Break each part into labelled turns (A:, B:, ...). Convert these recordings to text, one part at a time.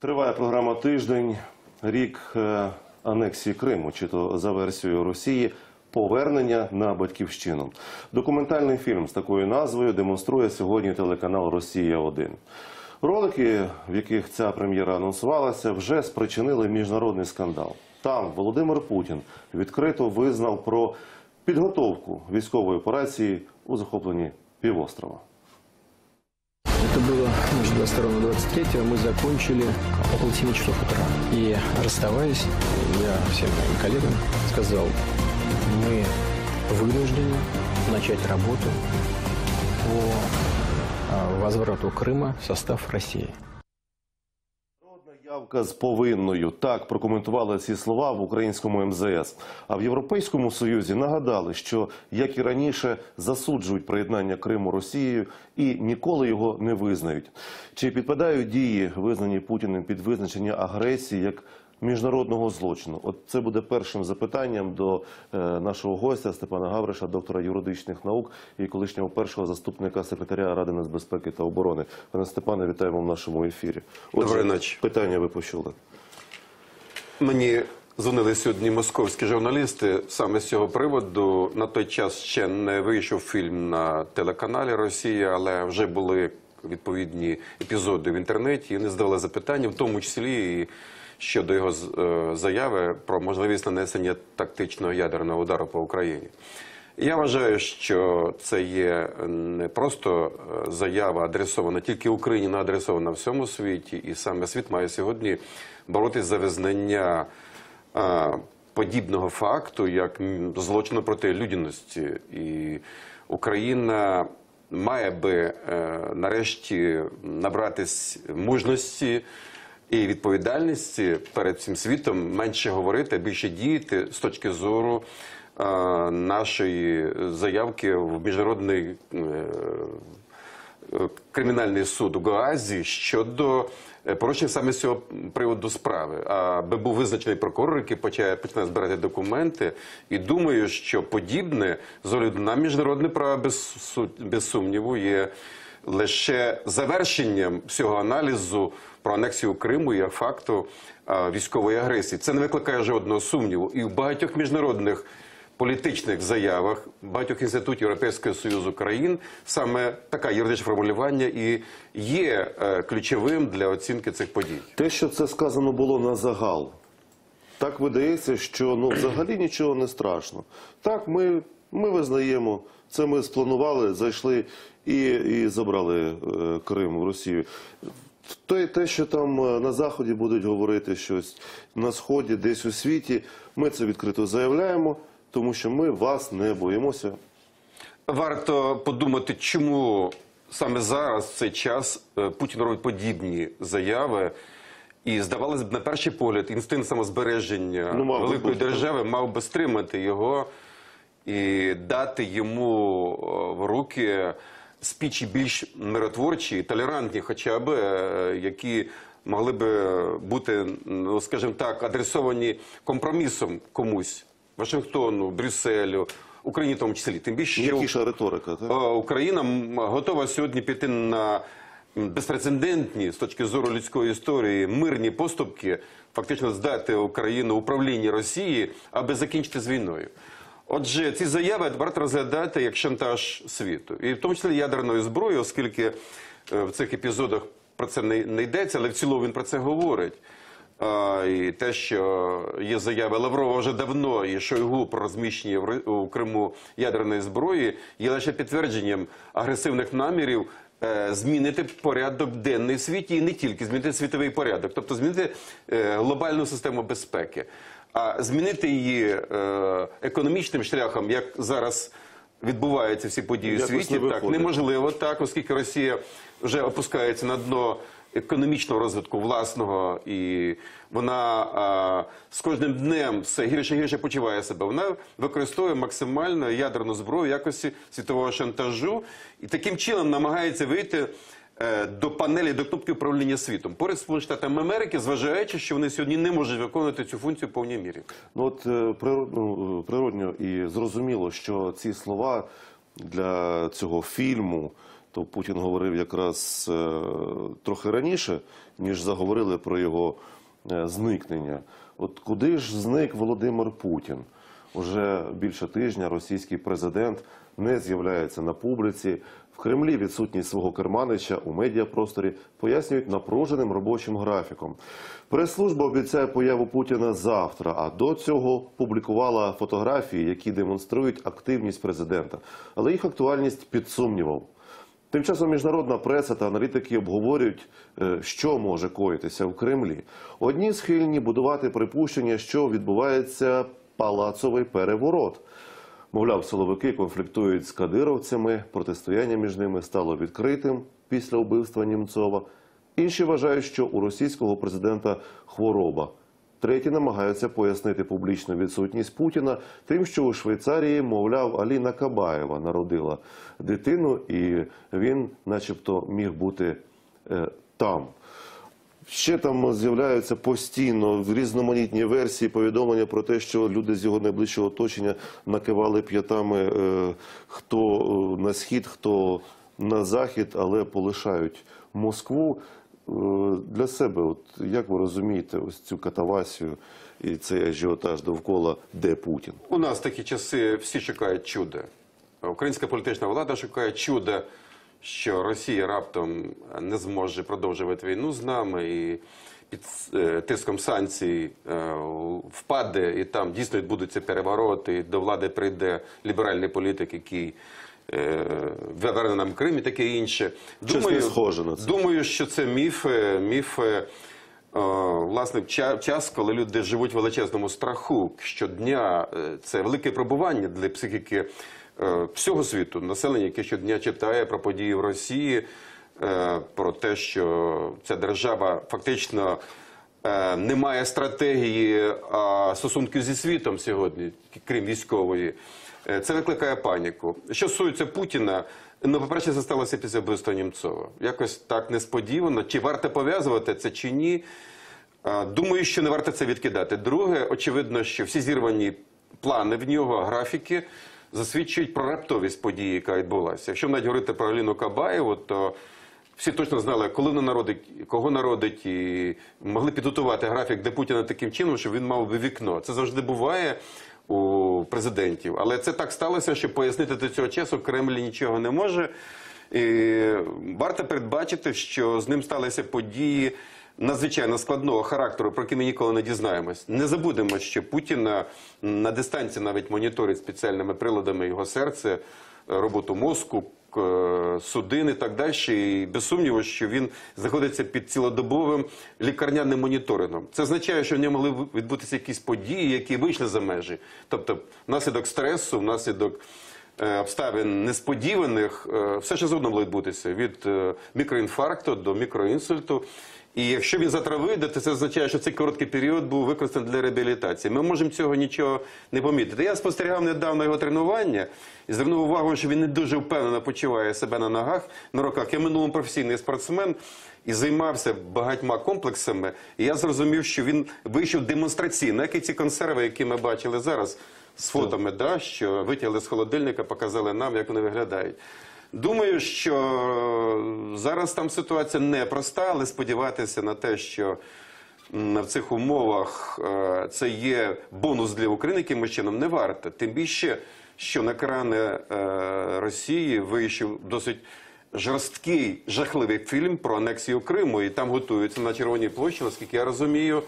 A: Триває програма тиждень, рік е, анексії Криму, чи то за версією Росії. Повернення на батьківщину. Документальний фільм з такою назвою демонструє сьогодні телеканал Росія 1 Ролики, в яких ця прем'єра анонсувалася, вже спричинили міжнародний скандал. Там Володимир Путін відкрито визнав про підготовку військової операції у захопленні півострова.
B: Это было между 22 и 23 мы закончили около 7 часов утра. И расставаясь, я всем моим коллегам сказал, мы вынуждены начать работу по а, возврату Крыма в состав России.
A: Явка з повинною. Так прокоментували ці слова в українському МЗС. А в Європейському Союзі нагадали, що як і раніше засуджують приєднання Криму Росією і ніколи його не визнають. Чи підпадають дії, визнані Путіним під визначення агресії як міжнародного злочину? От це буде першим запитанням до е, нашого гостя Степана Гавриша, доктора юридичних наук і колишнього першого заступника секретаря Ради нацбезпеки та оборони. Пане Степане, вітаємо в нашому ефірі.
C: Доброї ночі.
A: Питання ви почули.
C: Мені дзвонили сьогодні московські журналісти саме з цього приводу. На той час ще не вийшов фільм на телеканалі Росія, але вже були відповідні епізоди в інтернеті. І вони задавали запитання, в тому числі і щодо його е, заяви про можливість нанесення тактичного ядерного удару по Україні. Я вважаю, що це є не просто е, заява адресована тільки Україні, але адресована всьому світі, і саме світ має сьогодні боротися за визнання е, подібного факту як злочину проти людяності. І Україна має би нарешті набратись мужності і відповідальності перед всім світом менше говорити, більше діяти з точки зору е, нашої заявки в міжнародний е, е, кримінальний суд у Гаазі щодо е, саме з цього приводу справи. Аби був визначений прокурор, який почає почне збирати документи, і думаю, що подібне з огляду на міжнародне право без, без сумніву є лише завершенням всього аналізу про анексію Криму як факту військової агресії. Це не викликає жодного сумніву. І в багатьох міжнародних політичних заявах багатьох інститутів Європейського Союзу країн саме таке юридичне формулювання і є е, ключовим для оцінки цих подій.
A: Те, що це сказано було на загал, так видається, що ну взагалі нічого не страшно. Так, ми, ми визнаємо, це ми спланували, зайшли і, і забрали е, Крим в Росію. Те, те, що там е, на заході будуть говорити щось на сході, десь у світі, ми це відкрито заявляємо, тому що ми вас не боїмося.
C: Варто подумати, чому саме зараз, в цей час, е, Путін робить подібні заяви. І здавалося б, на перший погляд, інстинкт самозбереження
A: Ну, мав би
C: великої
A: так.
C: держави мав би стримати його і дати йому е, в руки спічі більш миротворчі, толерантні, хоча б е, які могли би бути, ну скажімо так, адресовані компромісом комусь Вашингтону, Брюсселю, Україні в тому числі. Тим більше
A: М'якіша риторика, так?
C: Україна готова сьогодні піти на безпрецедентні з точки зору людської історії мирні поступки, фактично здати Україну управління Росії, аби закінчити з війною. Отже, ці заяви варто розглядати як шантаж світу, і в тому числі ядерною зброєю, оскільки е, в цих епізодах про це не, не йдеться, але в цілому він про це говорить. І те, що є заяви Лаврова вже давно, і Шойгу про розміщення в у Криму ядерної зброї, є лише підтвердженням агресивних намірів е, змінити порядок денний в світі і не тільки змінити світовий порядок, тобто змінити е, глобальну систему безпеки, а змінити її е, економічним шляхом, як зараз. Відбуваються всі події у
A: не
C: світі, так неможливо так, оскільки Росія вже опускається на дно економічного розвитку власного, і вона а, з кожним днем все гірше гірше почуває себе. Вона використовує максимально ядерну зброю якості світового шантажу і таким чином намагається вийти. е, До панелі до кнопки управління світом поряд з Штатами Америки, зважаючи, що вони сьогодні не можуть виконувати цю функцію в повній мірі.
A: Ну от е, природ- ну, е, природньо і зрозуміло, що ці слова для цього фільму, то Путін говорив якраз е, трохи раніше, ніж заговорили про його е, зникнення. От куди ж зник Володимир Путін? Уже більше тижня російський президент не з'являється на публіці. В Кремлі відсутність свого керманича у медіапросторі пояснюють напруженим робочим графіком. Прес-служба обіцяє появу Путіна завтра, а до цього публікувала фотографії, які демонструють активність президента, але їх актуальність під сумнівом. Тим часом міжнародна преса та аналітики обговорюють, е, що може коїтися в Кремлі. Одні схильні будувати припущення, що відбувається палацовий переворот. Мовляв, силовики конфліктують з кадировцями, протистояння між ними стало відкритим після вбивства Німцова. Інші вважають, що у російського президента хвороба. Треті намагаються пояснити публічну відсутність Путіна тим, що у Швейцарії, мовляв, Аліна Кабаєва народила дитину, і він, начебто, міг бути е, там. Ще там з'являються постійно в різноманітні версії повідомлення про те, що люди з його найближчого оточення накивали п'ятами е, хто е, на схід, хто на захід, але полишають Москву. Е, Для себе, от як ви розумієте, ось цю катавасію і цей ажіотаж довкола, де Путін?
C: У нас такі часи всі чекають чуда. Українська політична влада шукає чуда, що Росія раптом не зможе продовжувати війну з нами і під е, тиском санкцій е, впаде, і там дійсно відбудуться перевороти, до влади прийде ліберальний політик, який верне нам Крим і таке інше.
A: Не схоже на це.
C: Думаю, що це міфи, міфи е, власне, час, коли люди живуть в величезному страху щодня, е, це велике пробування для психіки е, всього світу. Населення, яке щодня читає про події в Росії, е, про те, що ця держава фактично е, не має стратегії стосунків зі світом сьогодні, крім військової. Е, Це викликає паніку. Що стосується Путіна, ну, по-перше, це сталося після вбивства Німцова. Якось так несподівано. Чи варто пов'язувати це чи ні? Думаю, що не варто це відкидати. Друге, очевидно, що всі зірвані плани в нього, графіки засвідчують про раптовість події, яка відбулася. Якщо навіть говорити про Аліну Кабаєву, то всі точно знали, коли вона народить, кого народить, і могли підготувати графік для Путіна таким чином, щоб він мав би вікно. Це завжди буває у президентів. Але це так сталося, що пояснити до цього часу Кремль нічого не може. І варто передбачити, що з ним сталися події надзвичайно складного характеру, про які ми ніколи не дізнаємось. Не забудемо, що Путіна на дистанції навіть моніторить спеціальними приладами його серце, роботу мозку, судин і так далі. І без сумніву, що він знаходиться під цілодобовим лікарняним моніторингом. Це означає, що в ньому могли відбутися якісь події, які вийшли за межі. Тобто, внаслідок стресу, внаслідок е, обставин несподіваних, е, все ще згодом було відбутися від е, мікроінфаркту до мікроінсульту. І якщо він завтра то це означає, що цей короткий період був використаний для реабілітації. Ми можемо цього нічого не помітити. Я спостерігав недавно його тренування і звернув увагу, що він не дуже впевнено почуває себе на ногах, на руках. Я минулому професійний спортсмен і займався багатьма комплексами. І я зрозумів, що він вийшов демонстраційно, як і ці консерви, які ми бачили зараз з фотами, да, що витягли з холодильника, показали нам, як вони виглядають. Думаю, що зараз там ситуація непроста, але сподіватися на те, що в цих умовах е, це є бонус для України, якимось чином не варто. Тим більше, що на екрани е, Росії вийшов досить жорсткий, жахливий фільм про анексію Криму, і там готуються на Червоній площі, наскільки я розумію,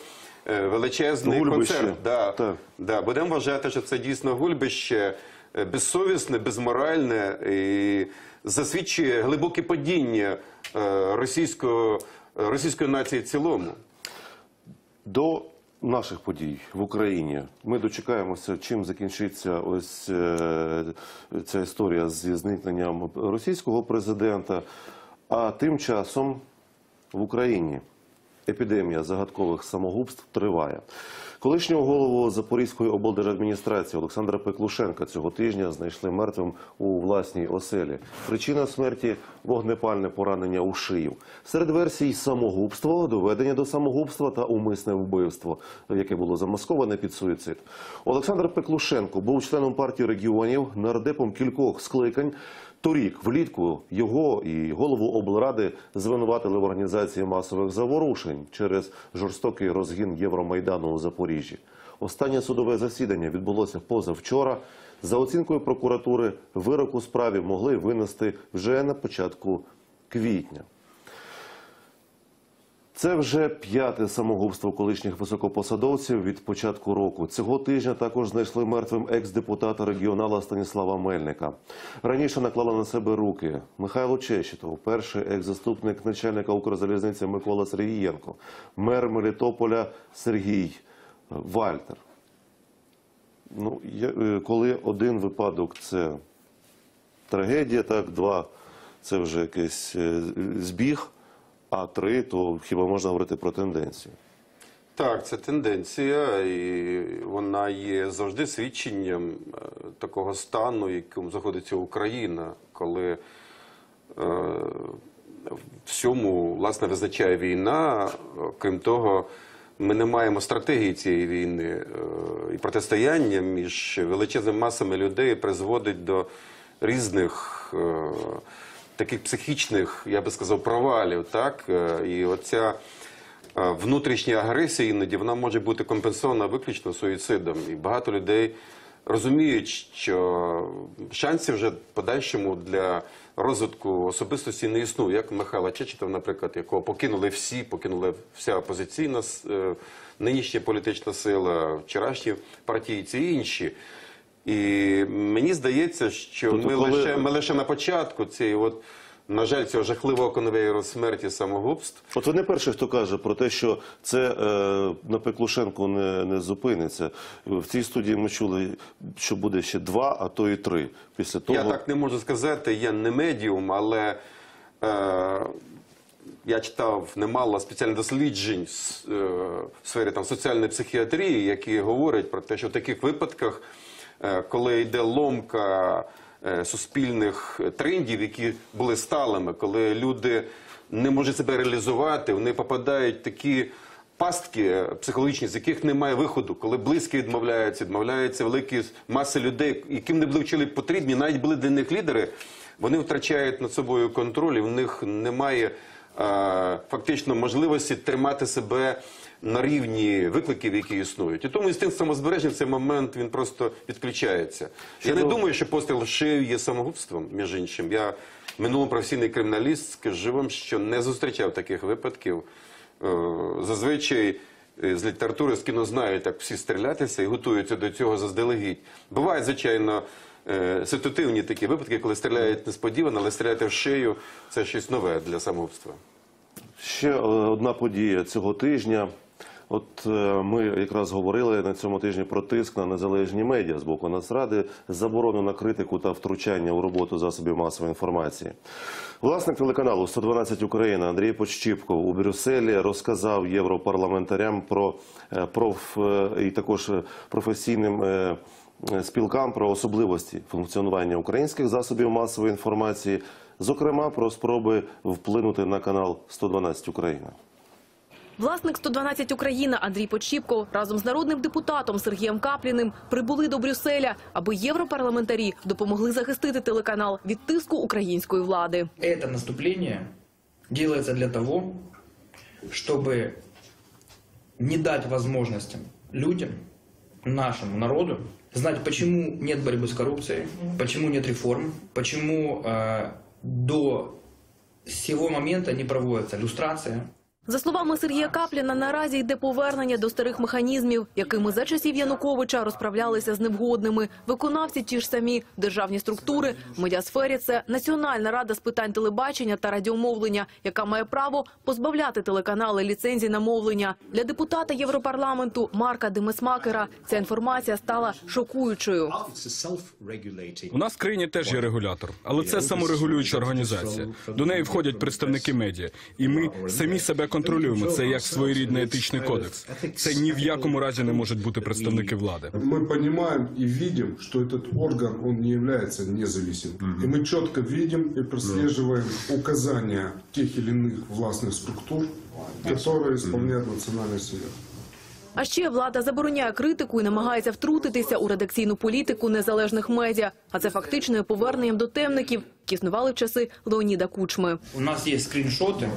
C: е, величезний
A: Гульбище.
C: концерт. Да,
A: Так.
C: Да, будемо вважати, що це дійсно гульбище е, безсовісне, безморальне і засвідчує глибоке падіння е, російського, е, російської нації в цілому.
A: До наших подій в Україні ми дочекаємося, чим закінчиться ось е, ця історія зі зникненням російського президента. А тим часом в Україні епідемія загадкових самогубств триває. Колишнього голову Запорізької облдержадміністрації Олександра Пеклушенка цього тижня знайшли мертвим у власній оселі. Причина смерті вогнепальне поранення у шию. Серед версій самогубство, доведення до самогубства та умисне вбивство, яке було замасковане під суїцид. Олександр Пеклушенко був членом партії регіонів, нардепом кількох скликань. Торік, влітку, його і голову облради звинуватили в організації масових заворушень через жорстокий розгін Євромайдану у Запоріжжі. Останнє судове засідання відбулося позавчора. За оцінкою прокуратури, вирок у справі могли винести вже на початку квітня. Це вже п'яте самогубство колишніх високопосадовців від початку року. Цього тижня також знайшли мертвим екс-депутата регіонала Станіслава Мельника. Раніше наклали на себе руки Михайло Чещитов, перший екс-заступник начальника Укрзалізниці Микола Сергієнко, мер Мелітополя Сергій Вальтер. Ну, я, е, коли один випадок це трагедія, так, два це вже якийсь е, збіг, а три то хіба можна говорити про тенденцію?
C: Так, це тенденція, і вона є завжди свідченням е, такого стану, в якому знаходиться Україна, коли е, всьому власне визначає війна. Крім того, ми не маємо стратегії цієї війни е, і протистояння між величезними масами людей призводить до різних е, таких психічних, я би сказав, провалів. Так? Е, І оця е, внутрішня агресія іноді вона може бути компенсована виключно суїцидом. І багато людей розуміють, що шансів вже подальшому для розвитку особистості не існує. Як Михайла Чечетов, наприклад, якого покинули всі, покинули вся опозиційна е, нинішня політична сила, вчорашні партійці і інші. І мені здається, що
A: Тобто,
C: ми,
A: коли-
C: лише, ми лише на початку цієї, от, на жаль, цього жахливого конвейеру смерті самогубств.
A: От ви не перший, хто каже про те, що це е, на Пеклушенку не, не зупиниться. В цій студії ми чули, що буде ще два, а то і три. Після того
C: Я так не можу сказати, я не медіум, але е, я читав немало спеціальних досліджень е, в сфері там, соціальної психіатрії, які говорять про те, що в таких випадках, коли йде ломка е, суспільних трендів, які були сталими, коли люди не можуть себе реалізувати, вони попадають в такі пастки психологічні, з яких немає виходу, коли близькі відмовляються, відмовляються великі маси людей, яким не були вчили потрібні, навіть були для них лідери, вони втрачають над собою контроль, і в них немає е, фактично можливості тримати себе на рівні викликів, які існують. І тому інстинкт самозбереження в цей момент він просто відключається. Я не думаю, що постріл в шию є самогубством, між іншим. Я минулий професійний криміналіст, скажу вам, що не зустрічав таких випадків. Е, Зазвичай е, з літератури, з кіно знають, як всі стрілятися і готуються до цього заздалегідь. Бувають, звичайно, е, ситуативні такі випадки, коли стріляють несподівано, але стріляти в шию це щось нове для самогубства.
A: Ще одна подія цього тижня. От е, ми якраз говорили на цьому тижні про тиск на незалежні медіа з боку Нацради, заборону на критику та втручання у роботу засобів масової інформації. Власник телеканалу «112 Україна Андрій Почтіпков у Брюсселі розказав європарламентарям про е, проф е, і також професійним спілкам про особливості функціонування українських засобів масової інформації, зокрема про спроби вплинути на канал «112 Україна».
D: Власник 112 Україна Андрій Почіпко разом з народним депутатом Сергієм Капліним прибули до Брюсселя, аби європарламентарі допомогли захистити телеканал від тиску української влади.
E: Это наступление делается для того, чтобы не дать возможности людям, нашему народу, знать, почему нет борьбы с коррупцией, почему нет реформ, почему э, до сего момента не проводится люстрация,
D: За словами Сергія Капліна, наразі йде повернення до старих механізмів, якими за часів Януковича розправлялися з невгодними. Виконавці ті ж самі державні структури. В медіасфері це Національна рада з питань телебачення та радіомовлення, яка має право позбавляти телеканали ліцензій на мовлення. Для депутата Європарламенту Марка Демесмакера ця інформація стала шокуючою.
F: У нас в країні теж є регулятор, але це саморегулююча організація. До неї входять представники медіа, і ми самі себе контролюємо. Це як своєрідний етичний кодекс. Це ні в якому разі не можуть бути представники влади.
G: Мы понимаем и видим, что этот орган, он не является независимым. И мы четко видим и прослеживаем указания тех или иных властных структур, которые исполняет Национальный совет.
D: А ще влада забороняє критику і намагається втрутитися у редакційну політику незалежних медіа. А це фактично є поверненням до темників, які існували в часи Леоніда Кучми.
E: У нас есть скриншоты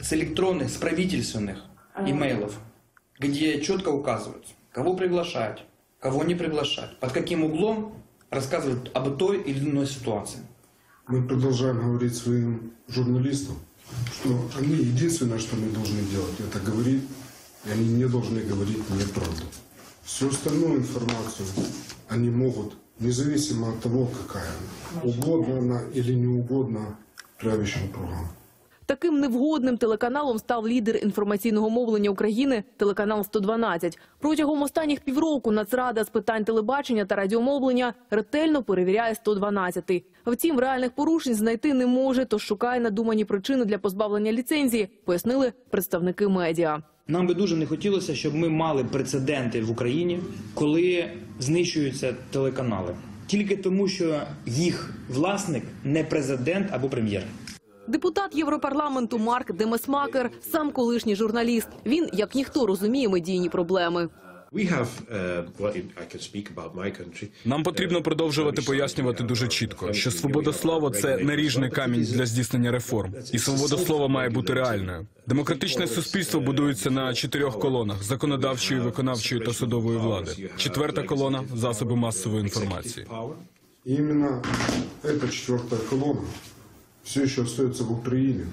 E: с электронных, с правительственных имейлов, где четко указывают, кого приглашать, кого не приглашать, под каким углом рассказывают об той или иной ситуации.
G: Мы продолжаем говорить своим журналистам, что они единственное, что они должны делать, это говорить, и они не должны говорить неправду. Всю остальную информацию они могут, независимо от того, какая она, угодна она или не угодна правящим кругам.
D: Таким невгодним телеканалом став лідер інформаційного мовлення України телеканал 112. Протягом останніх півроку Нацрада з питань телебачення та радіомовлення ретельно перевіряє 112. Втім, реальних порушень знайти не може, тож шукає надумані причини для позбавлення ліцензії, пояснили представники медіа.
E: Нам би дуже не хотілося, щоб ми мали прецеденти в Україні, коли знищуються телеканали. Тільки тому, що їх власник не президент або прем'єр.
D: Депутат Європарламенту Марк Демесмакер – сам колишній журналіст. Він, як ніхто, розуміє медійні проблеми.
H: Uh.
F: Нам потрібно продовжувати пояснювати дуже чітко, що свобода слова це наріжний камінь для здійснення реформ, і свобода слова має бути реальною. Демократичне суспільство будується на чотирьох колонах: законодавчої, виконавчої та судової влади. Четверта колона засоби масової інформації.
G: Именно эта четвертая колонна все еще остается в Украине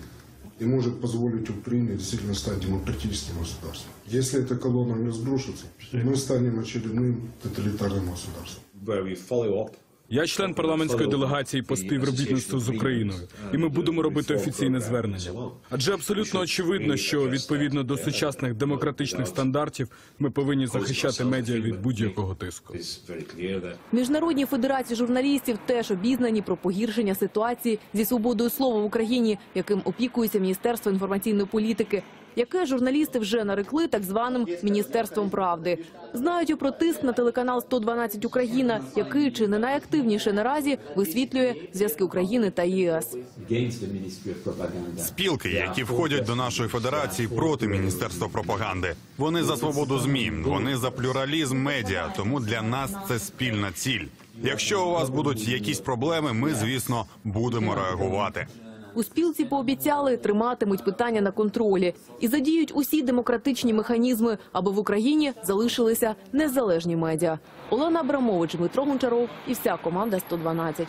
G: и может позволить Украине действительно стать демократическим государством. Если эта колонна не сбросится, мы станем очередным тоталитарным государством.
H: where we follow up
F: я член парламентської делегації по співробітництву з Україною, і ми будемо робити офіційне звернення. Адже абсолютно очевидно, що відповідно до сучасних демократичних стандартів ми повинні захищати медіа від будь-якого тиску.
D: Міжнародні федерації журналістів теж обізнані про погіршення ситуації зі свободою слова в Україні, яким опікується Міністерство інформаційної політики, яке журналісти вже нарекли так званим Міністерством правди. Знають і про тиск на телеканал 112 Україна, який чи не найактивніше наразі висвітлює зв'язки України та ЄС.
I: Спілки, які входять до нашої федерації проти міністерства пропаганди. Вони за свободу змі, вони за плюралізм медіа. Тому для нас це спільна ціль. Якщо у вас будуть якісь проблеми, ми звісно будемо реагувати.
D: У спілці пообіцяли триматимуть питання на контролі і задіють усі демократичні механізми, аби в Україні залишилися незалежні медіа. Олена Абрамович, Дмитро Гончаров і вся команда 112.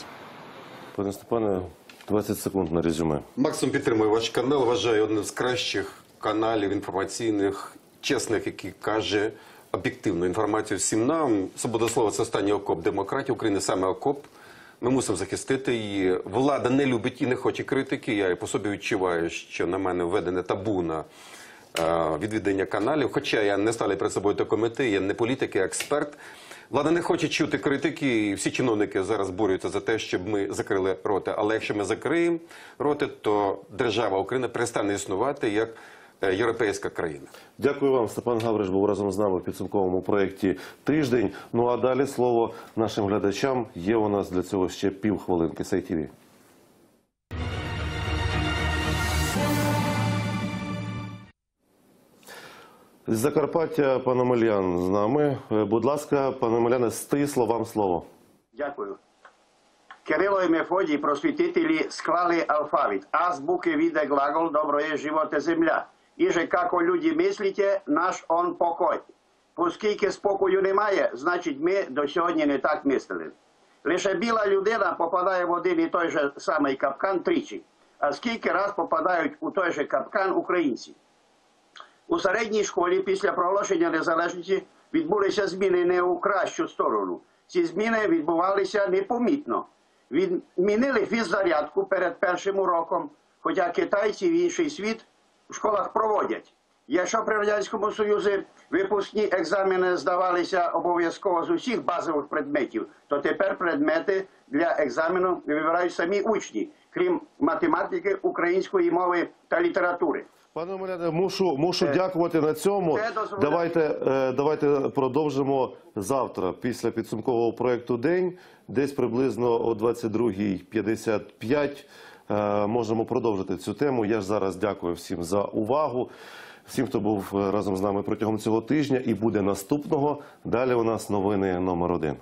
A: Пане Степане, 20 секунд на резюме.
C: Максимум підтримую ваш канал. Вважаю одним з кращих каналів інформаційних, чесних, який каже об'єктивну інформацію всім нам. Свобода слова це останній окоп демократії України, саме окоп. Ми мусимо захистити її. Влада не любить і не хоче критики. Я по собі відчуваю, що на мене введене табу на е, відвідання каналів. Хоча я не ставлю перед собою такої мети, я не політик, я експерт. Влада не хоче чути критики, і всі чиновники зараз борються за те, щоб ми закрили роти. Але якщо ми закриємо роти, то держава Україна перестане існувати як європейська країна.
A: Дякую вам. Степан Гавриш був разом з нами в підсумковому проєкті «Тиждень». Ну а далі слово нашим глядачам. Є у нас для цього ще півхвилинки. Сей ТВ. З Закарпаття пан Омелян з нами. Е, Будь ласка, пане Омеляне, стисло вам слово.
J: Дякую. Кирило і Мефодій, просвітителі, склали алфавіт. Азбуки віде глагол «Добро є животе земля». І же, люди мислите, наш он покой. Оскільки спокою немає, значить ми до сьогодні не так мислили. Лише біла людина попадає в один і той же самий капкан тричі. А скільки раз попадають у той же капкан українці? У середній школі після проголошення незалежності відбулися зміни не у кращу сторону. Ці зміни відбувалися непомітно. Відмінили фіззарядку перед першим уроком, хоча китайці і інший світ в школах проводять. Якщо при Радянському Союзі випускні екзамени здавалися обов'язково з усіх базових предметів, то тепер предмети для екзамену вибирають самі учні, крім математики, української мови та літератури.
A: Пане Омеляне, мушу, мушу дякувати на цьому. Давайте, е, давайте продовжимо завтра, після підсумкового проєкту «День». Десь приблизно о 22.55 е, можемо продовжити цю тему. Я ж зараз дякую всім за увагу. всім, хто був е, разом з нами протягом цього тижня і буде наступного. Далі у нас новини номер один.